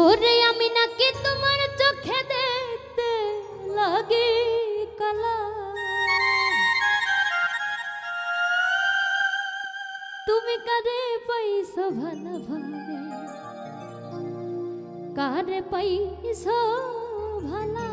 ওরে আমি নাকি তোমার চোখে দেখতে লাগে কালা তুমি কারে পাইছো ভালো ভাবে? কারে পাইছো ভালা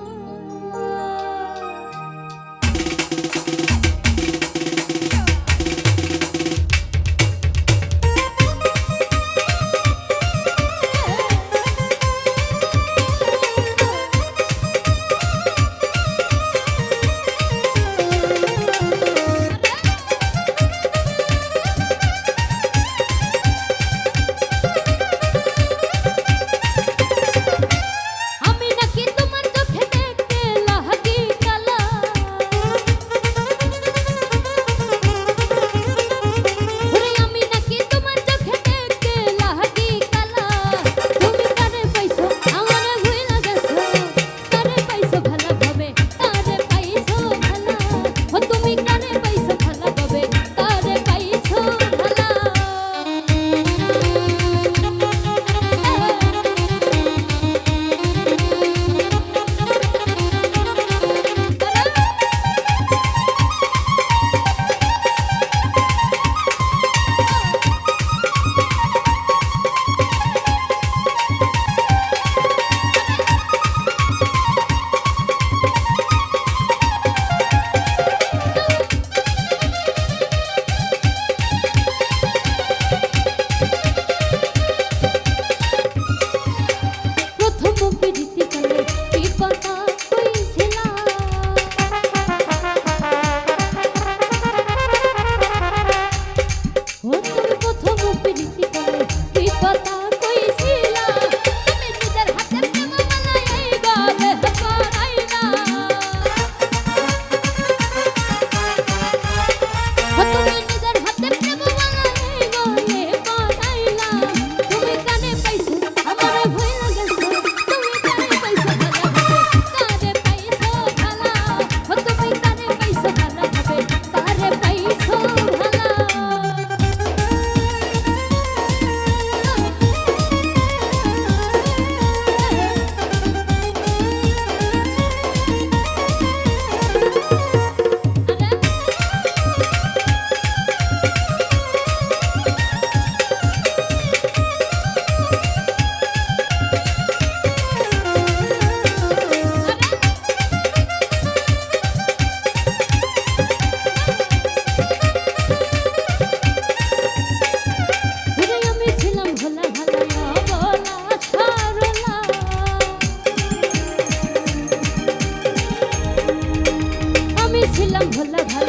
ভোলা ভালা